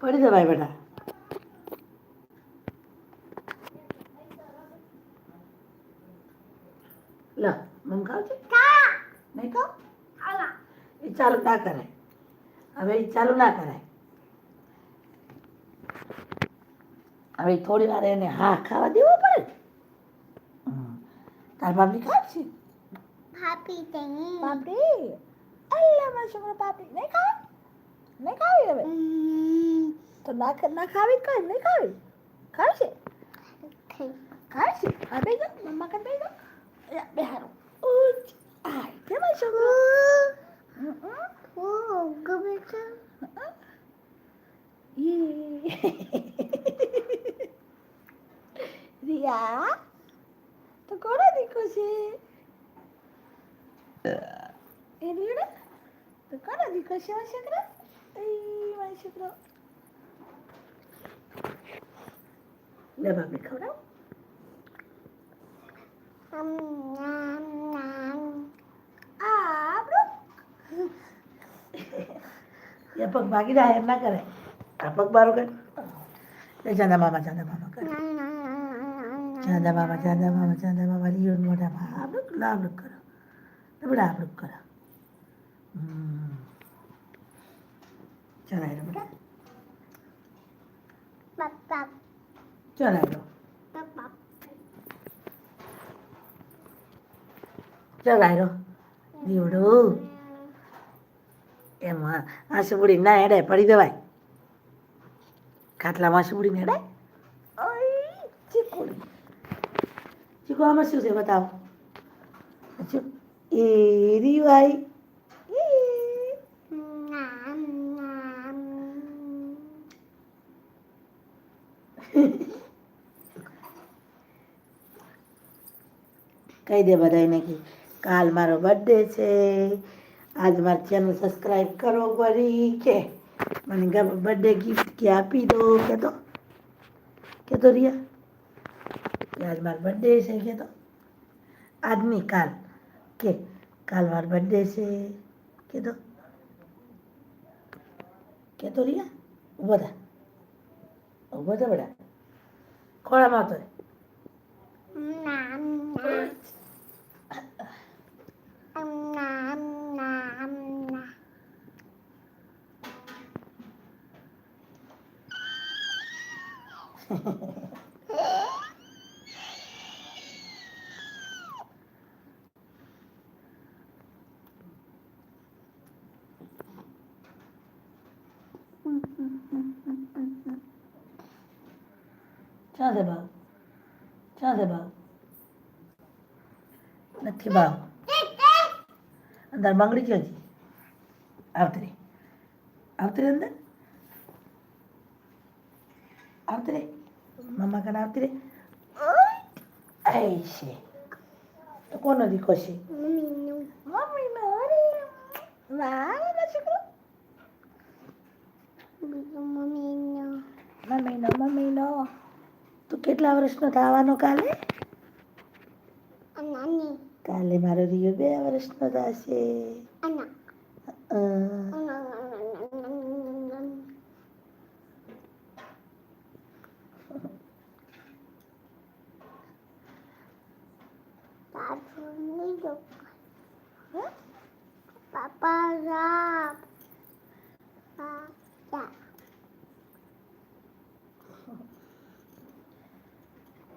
પડી જવાય બેટા લો મમ ખાવ છે? નહીં ખાવ? એ ચાલુ ના કરાય હવે એ ચાલુ ના કરાય હવે થોડી વાર એને હા ખાવા દેવો પડે. તાર બાપની ખાવ છે? Happy તેની. બાપડી અલ્લા મારા છોકરો બાપડી નહીં ખાવ? નહીં ખાવી હવે. તો ના ખ- ના ખાવી કઈ નહીં ખાવી ખાવી છે Okay. ખાય છે આ બે જાઓ મમ્મા કન બે જાઓ અહીંયા બે હારો ઉચ આય કેમ આ છોકરો હમ, હમ. Oh, go back to. ઈ. રિયા તો કોનો દીકો છે એ રીડા તો કોનો દીકો છે મારો છોકરો ઈ મારો છોકરો લે બાપી ખવડાવ એ પગ ભાગી જાય એમ ના કરે આ પગ બારો કરે એ ચાંદા મામા ચાંદા મામા કરે. ચાંદા મામા ચાંદા મામા ચાંદા મામા રીયો મોઢા માં આપણું લાભ કરો બડા આપણું કરો. ચલાય રો bap, bap. ચલાય રો દીવડું. એમાં આ સુબડી ના એડાય પડી દેવાય ખાટલામાં સુબડી ને ઓય ચીકુડી. ચીકુ આમાં શું છે બતાવો. એ રીવાઈ કહી દે બધાને કે કાલ મારો બર્થડે છે. આજ મારી ચેનલ સબસ્ક્રાઈબ કરો પડી કે મને બર્થડે ગિફ્ટ કે આપી દો કે તો કે તો રિયા, કે આજ મારો બર્થડે છે કે તો આજ કાલ. કે કાલ મારો બર્થડે છે કે તો કે તો રિયા, ઊભો થા. ઊભો થા બેટા. ખોળામાં આવતો રે. Nom, nom. Um, nom, nom, nom. ક્યાં છે ભાવ ક્યાં છે ભાવ નથી ભાવ અંદર બંગડી ક્યાં છે આવતી રે આવતી અંદર આવતી રે મમ્મા કને આવતી રે આઈ છે તો કોનો દીકો છે મમ્મી નો અરે વાહ છોકરો Mummy, no. Mummy no mummy no તું કેટલા વર્ષનો થવાનો કાલે. કાલે મારો રિયો બે વર્ષનો થશે Ana. અ, Ana. Papa nido. Papa rap. Papa.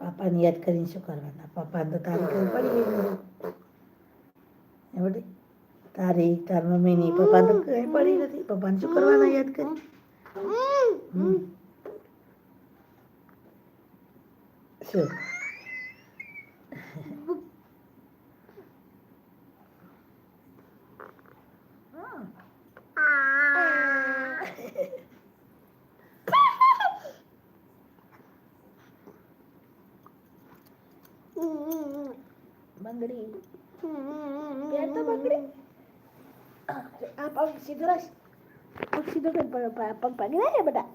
પાપાને યાદ કરીને શું કરવાના પપ્પાને તો તારી કઈ પડી ગઈ એવડે તારી તાર મમ્મીની પપ્પા તો કઈ પડી નથી. પપ્પાને શું કરવાના યાદ કરી? શું Ah. બંગડી પહેર તો બંગડી આ રાખ પગ સીધો કર પગ પગ પગ ના રે બેટા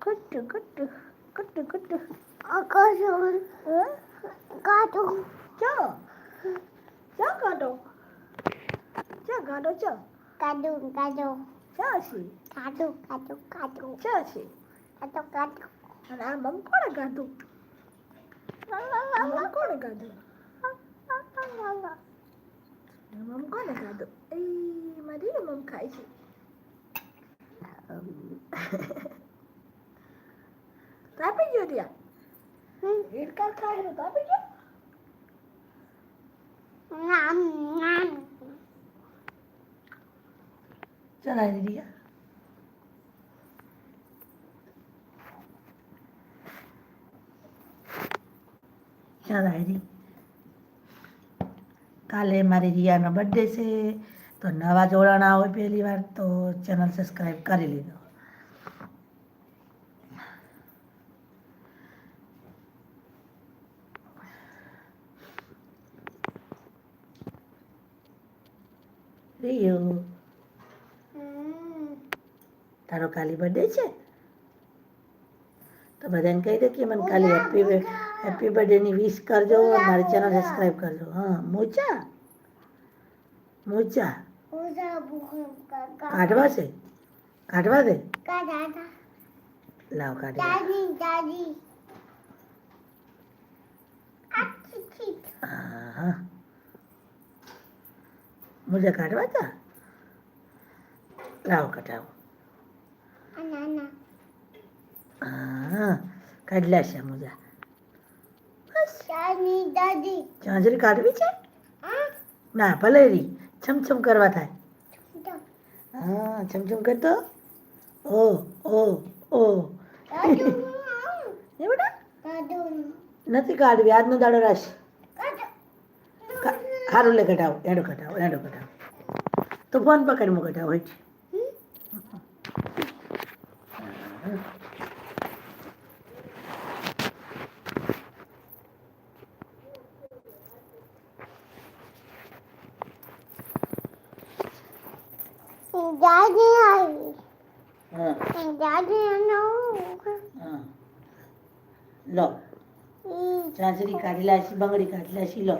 કટ્ટુ કટ્ટુ કટ્ટુ કટ્ટુ આકાશ કાઢો ચો ચો કાઢો ચો કાઢો ચો કાઢું કાઢું ક્યાં છે કાઢું કાઢું કાઢું ક્યાં છે કાઢું કાઢું અને આ મમ કોણે ગાધું આ મમ કોણે ગાધું આ મમ કોણે ગાધું એ મારી મમ ખાય છે તાપી ગયો ત્યાં હિડકા ખાય ને તાપી ગયો નામ નામ ચલાવી દીધી ચલાવી દી કાલે મારી રિયાનો બર્થડે છે તો નવા જોડાણા હોય પહેલી વાર તો ચેનલ સબસ્ક્રાઈબ કરી લીધો. રિયો તારો કાલી બર્થડે છે? તો બધાને કહી દે કે મને કાલી હેપી હેપી બર્થડેની વિશ કરજો અને મારી ચેનલ સબસ્ક્રાઈબ કરજો હા મોચા મોચા ઉજા બુખમ કાકા કાઢવા છે કાઢવા દે કાઢા લાવ કાઢી દાદી દાદી આછી છી હા હા મોજા કાઢવા હતા લાવ કઢાવો અનાના હા કાઢલા છે મોજા ચાંજરી કાઢવી છે? ના ભલે રી છમછમ કરવા થાય. હા છમછમ કરતો? ઓ ઓ ઓ. એ બેટા? નથી કાઢવી આજનો દાડો રાશ. ખારું સારું લે કઢાવો એડો કઢાવો એડો કઢાવો તો ફોન પકડ મો કઢાવો હોય છે દાદી આવી હા દાદી નો હા લો ચાંચરી કાઢેલા છે બંગડી કાઢેલા છે લો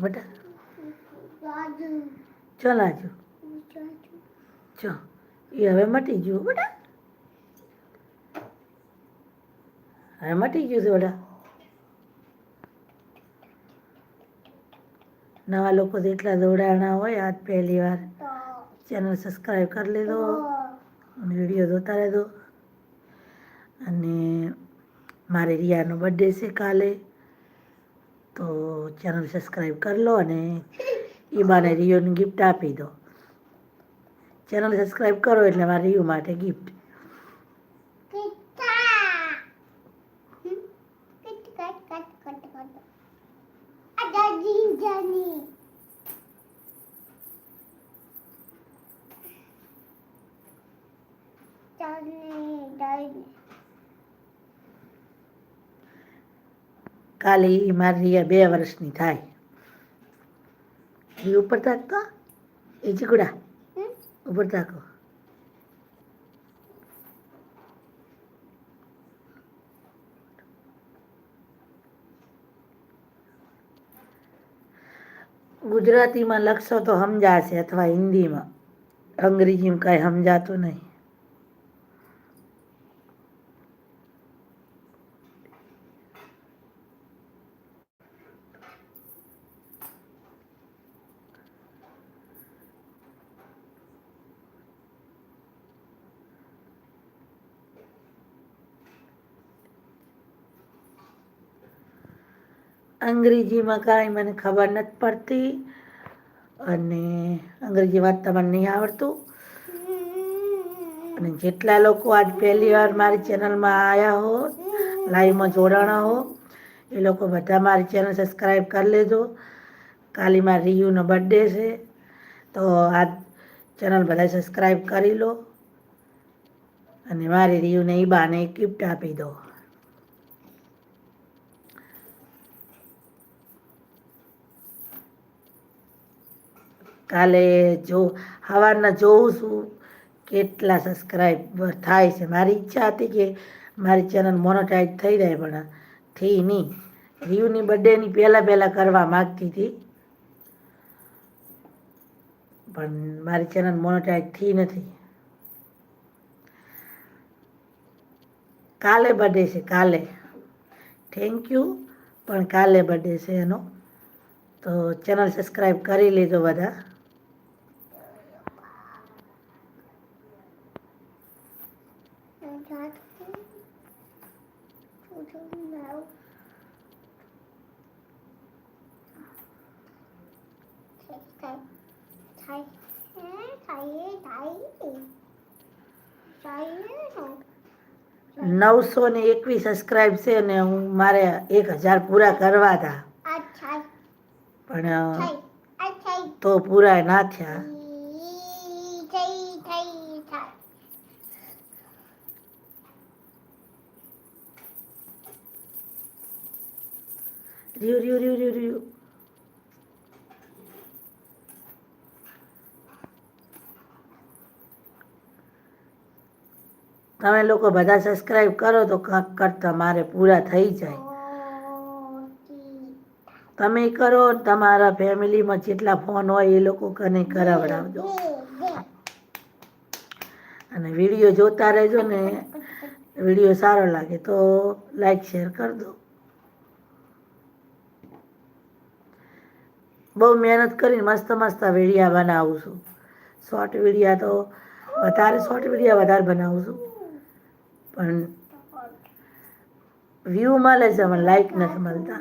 બેટા. ચલ લાજુ. ચો. એ હવે મટી ગયું બેટા. હવે મટી ગયું છે બેટા. નવા લોકો તો એટલા દોડાણા હોય આજ પહેલી વાર. ચેનલ સબસ્ક્રાઈબ કરી લીધો. અને વીડિયો જોતા રહેજો. અને મારે રિયાનો બર્થડે છે કાલે તો ચેનલ સબસ્ક્રાઈબ કરી લો અને એ બાને રિયોની ગિફ્ટ આપી દો ચેનલ સબસ્ક્રાઈબ કરો એટલે મારે રિયુ માટે ગિફ્ટ Kita. Hmm? કાલે એ મારી રિયા બે વર્ષની થાય. એ ઉપર તાકતો? એ ચીકુડા? ઉપર તાકો? ગુજરાતીમાં લખશો તો સમજાશે અથવા હિન્દીમાં. અંગ્રેજીમાં કાંઈ સમજાતું નહીં. અંગ્રેજીમાં કાંઈ મને ખબર નથી પડતી અને અંગ્રેજી વાંચતા મને નહીં આવડતું. અને જેટલા લોકો આજ પહેલી વાર મારી ચેનલમાં આવ્યા હો લાઈવમાં જોડાણા હો એ લોકો બધા મારી ચેનલ સબસ્ક્રાઈબ કરી લેજો. કાલે મારી રિયુનો બર્થડે છે, તો આ ચેનલ બધા સબસ્ક્રાઈબ કરી લો. અને મારી રિયુને એ બાને ગિફ્ટ આપી દો. કાલે જો સવારના જોઉં છું, કેટલા સબસ્ક્રાઈબર થાય છે. મારી ઈચ્છા હતી કે મારી ચેનલ મોનોટાઈઝ થઈ જાય, પણ થઈ નહીં. રિયુની બર્થડેની પહેલાં પહેલાં કરવા માગતી હતી. પણ મારી ચેનલ મોનોટાઈઝ થઈ નથી. કાલે બર્થડે છે, કાલે. થેન્ક યુ પણ કાલે બર્થડે છે એનો. તો ચેનલ સબસ્ક્રાઈબ કરી લેજો બધા. નવસો ને એકવીસ સબસ્ક્રાઈબ છે અને હું મારે એક હજાર પૂરા કરવા હતા પણ તો પૂરા ના થયા. રિયુ રિયુ રિયુ રિયુ રહ્યું. તમે લોકો બધા સબસ્ક્રાઈબ કરો તો કંઈક કરતા મારે પૂરા થઈ જાય. તમે કરો તમારા ફેમિલીમાં જેટલા ફોન હોય એ લોકો કને કરાવડાવજો. અને વીડિયો જોતા રહેજો ને, વીડિયો સારો લાગે તો લાઈક શેર કરી દો બહુ મહેનત કરીને મસ્ત મસ્ત વિડીયા બનાવું છું. શોર્ટ વિડીયા તો વધારે શોર્ટ વિડીયા વધારે બનાવું છું. પણ વ્યૂ મળે છે પણ લાઈક નથી મળતા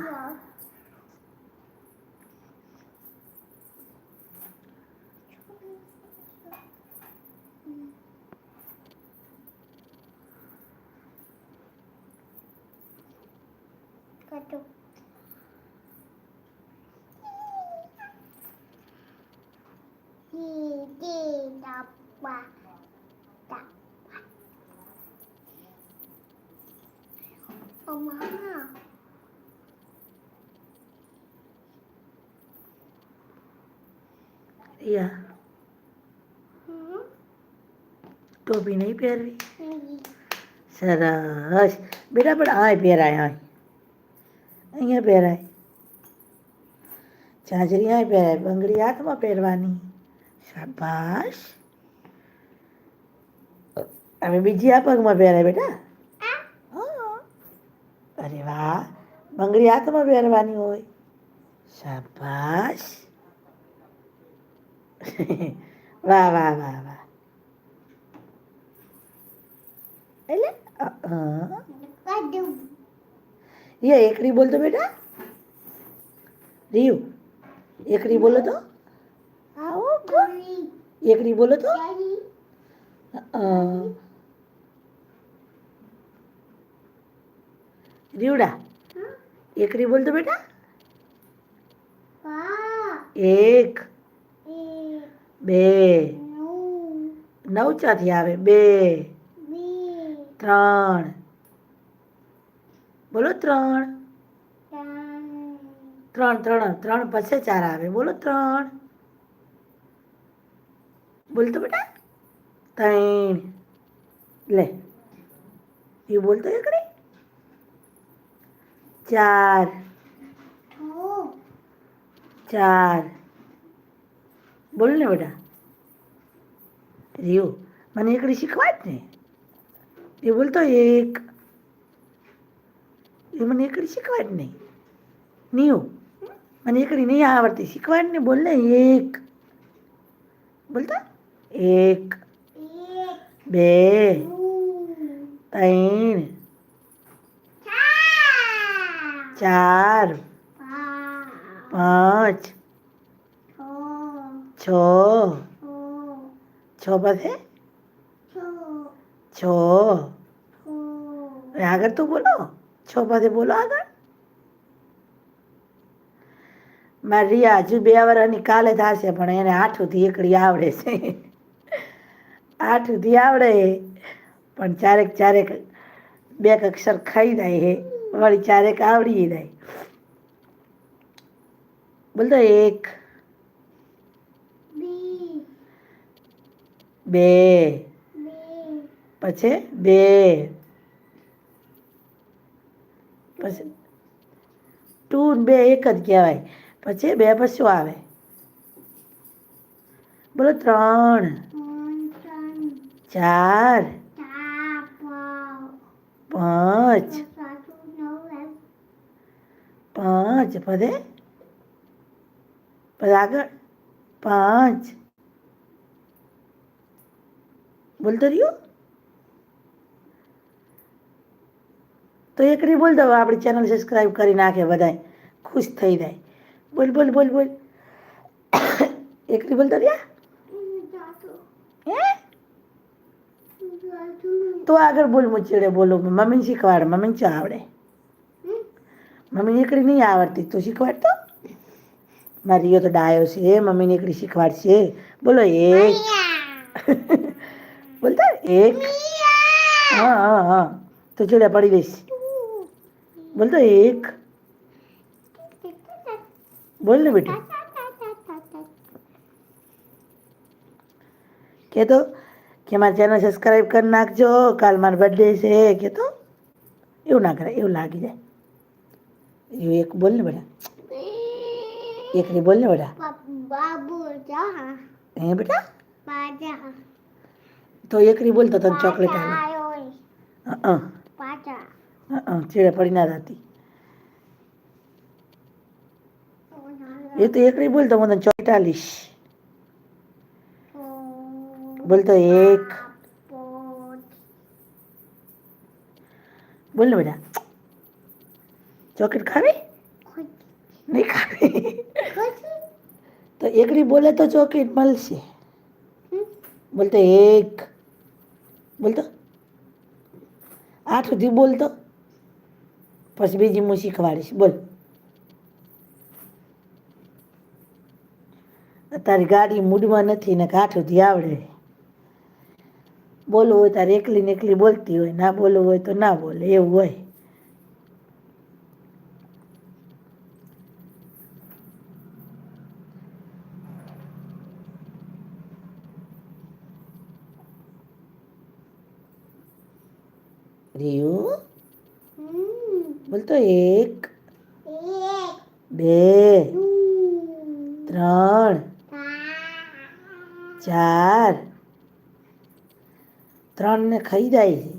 Mama. યા ટોપી નહીં પહેરવી સરસ બેટા પણ આય પહેરાય આય અહીંયા પહેરાય ચાંચરી આય પહેરાય બંગડી હાથમાં પહેરવાની શાબાશ હવે બીજી આ પગમાં પહેરાય બેટા હા. અરે વાહ બંગડી હાથમાં પહેરવાની હોય. શાબાશ. વાહ વાહ વાહ વાહ. એટલે અ, એકરી બોલતો બેટા. રિયુ એકડી બોલો તો. આવો. એકડી બોલો તો. Dari. અ. રીવડા Huh? એકડી બોલ તો બેટા Pa. એક Eh. બે No. નવ ચાથી આવે બે Bi. ત્રણ બોલો ત્રણ Dan. ત્રણ ત્રણ ત્રણ પછી ચાર આવે બોલો ત્રણ બોલ તો બેટા ત્રણ લે એ બોલતો એકડી ચાર. ચાર. બોલ ને બેટા. રીવ મને એકડી શીખવાડ ને. એ બોલતો એક. એ મને એકડી શીખવાડ નહીં. નિયુ મને એકડી નહીં આવડતી. શીખવાડ ને બોલ ને એક. બોલતા? એક. બે. ત્રણ. ચાર, પાંચ. છ. છો પાસે છ. આગળ તો બોલો. છ પાસે બોલો આગળ. મારી રિયા હજુ બે વર્ષની કાલે થશે, પણ એને આઠુંથી એકડી આવડે છે. આઠ સુધી આવડે, પણ ચારેક ચારેક બે અક્ષર ખાઈ જાય હે વળી ચારેક આવડી જાય બોલતો એક બી બે બી પછી બે પછી ટુ ને બે એક જ કહેવાય પછી બે પછી શું આવે બોલો ત્રણ ત્રણ ચાર ચાર પાંચ પાંચ સાતું નવ પાંચ પદે પછી આગળ પાંચ બોલતો રહ્યો તો એકડી બોલ દો આપણી ચેનલ સબસ્ક્રાઈબ કરી નાખે બધાય ખુશ થઈ જાય બોલ બોલ બોલ બોલ એકડી બોલતો રહ્યા હે તો આગળ બોલ મુચેડે બોલો મમ્મીને શીખવાડ મમ્મીને શું આવડે મમ્મીને એકડી નહીં આવડતી. તો શીખવાડ તો મારી યો તો ડાયો છે મમ્મીને એકડી શીખવાડશે. બોલો એક. બોલતા? એક. હા હા હા. તો ચડ્યા પડી દઈશ બોલતો એક. બોલ ને બેટી. કે તો કે મારી ચેનલ સબસ્ક્રાઈબ કરી નાખજો કાલ મારો બર્થડે છે. કે તો એવું ના કરે એવું લાગી જાય. એક બોલ ને બેટા. એકની બોલ ને બેટા. હે બેટા? તો એકની બોલ તો તને ચોકલેટ આવે ચેડે પડી ના હતી એ તો એકની બોલ તો મને ચોટાલીસ બોલ તો એક. બોલ ને બેટા. ચોકલેટ ખાવી? નહીં ખાવી? તો એકડી બોલે તો ચોકલેટ મળશે. બોલતો એક. બોલતો આઠ સુધી બોલતો પછી બીજી હું શીખવાડીશ. બોલ. તારી ગાડી મૂડમાં નથી ને આઠ સુધી આવડે. બોલવું હોય તારે એકલી ને એકલી બોલતી હોય ના બોલવું હોય તો ના બોલે એવું હોય. રિયુ બોલતો એક બે ત્રણ ચાર ત્રણ ને ખાઈ જાય છે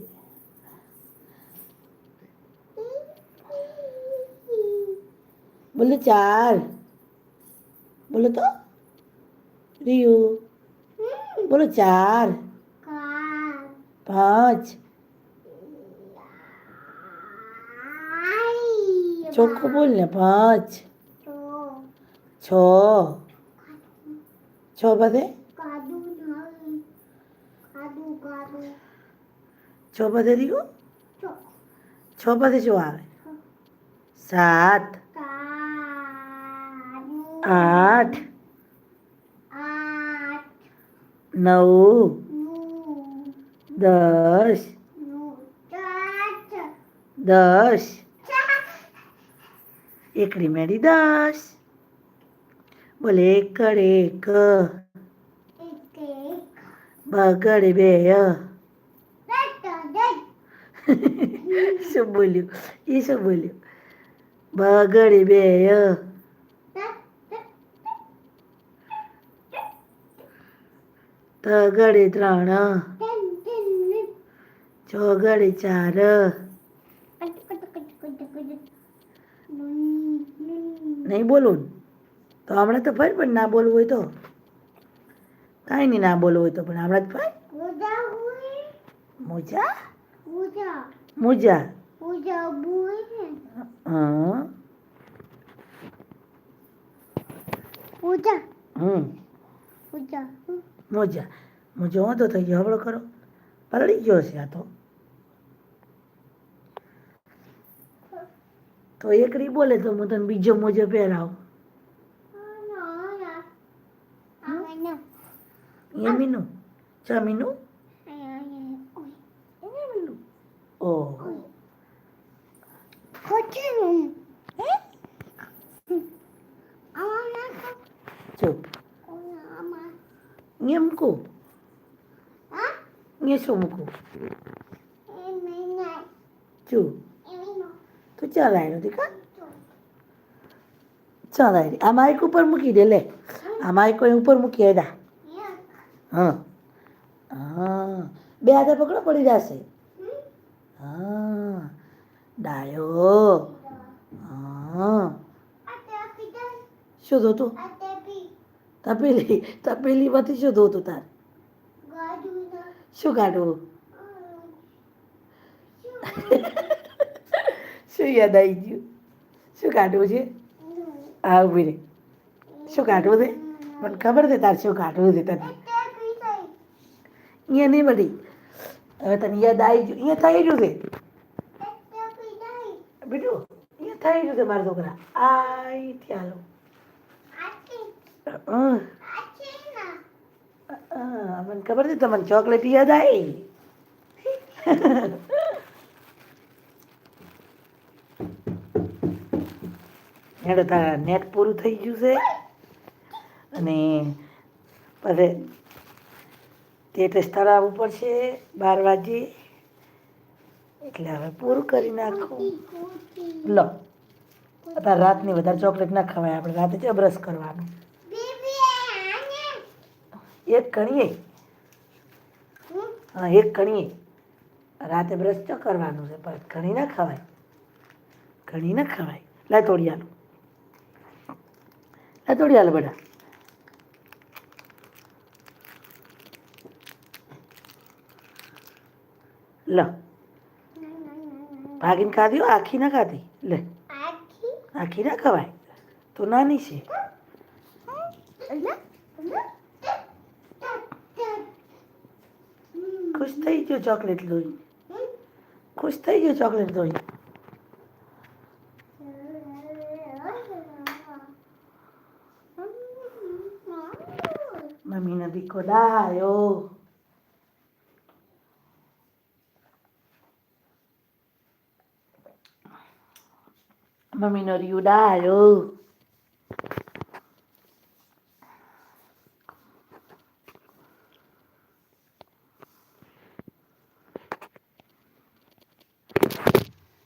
બોલો ચાર બોલો તો રિયુ બોલો ચાર પાંચ ચોખ્ખું બોલ ને, પાંચ. છ. છ બધે? છ બધે રિયુ છ બધે શું આવે? સાત. આઠ. નવ. દસ. દસ. એકડી મેળી દસ. બોલે એકડ એક. બગડ બે. શું બોલ્યું? એ શું બોલ્યું? બગડ બે. તગડે ત્રણ. ચોગડે ચાર. નહીં બોલવું ને? તો હમણાં તો ફરી પણ ના બોલવું હોય તો? કાંઈ નહીં ના બોલવું હોય તો પણ હમણાં જ ફરી? મોજા મોજા? હા. પૂજા હમ. મોજા. મોજો વાંધો થઈ ગયો. હવળો કરો. પલળી ગયો છે આ તો. તો એકડી બોલે તો હું તને બીજો મોજો પહેરાવું અહીંયા મીનું ચા મીનું ઓહ ચૂપ અહીંયા મૂકું અહીંયા શું મૂકું ચૂ તું ચાલ આવી નથી કા? ચાલ આ માઇક ઉપર મૂકી દે લે. આ માઇક ઉપર મૂકી દા હા. હા. બે હાથે પકડો પડી જશે. હા. ડાયો હા. શું જોતું તપેલી. તપેલીમાંથી શું ધોતું તાર? શું કાઢવું શું યાદ આવી ગયું? શું કાઢવું છે? હા ઊભી રે શું કાઢવું છે? મને ખબર છે તાર શું કાઢવું છે તને. અહીંયા નહીં બધી હવે તને યાદ આવી ગયું. અહીંયા થઈ ગયું છે. બીજું અહીંયા થઈ ગયું છે મારા છોકરા. આઈ ચાલો મને ખબર છે તમને ચોકલેટ યાદ આવી? હેડો તારા નેટ પૂરું થઈ ગયું છે. અને પછી તે સ્થળ આવવું પડશે બાર વાગે. એટલે હવે પૂરું કરી નાખું. લો, અત્યારે રાતની વધારે ચોકલેટ ના ખવાય, આપણે રાતે જ બ્રશ કરવાનું. એક કણીએ. હા, એક કણીએ. રાતે બ્રશ તો કરવાનું છે, પણ ઘણી ના ખવાય. ઘણી ના ખવાય. લા તોડી આલો લા તોડી આલો બેટા લો ભાગીને ખાધી આખી ના ખાધી લે આખી ના ખવાય તો નાની છે ખુશ થઈ ગયો ચોકલેટ દોઈ ખુશ થઈ ગયો ચોકલેટ ก็ได้โอ้มันมีนอดอยู่ได้โอ้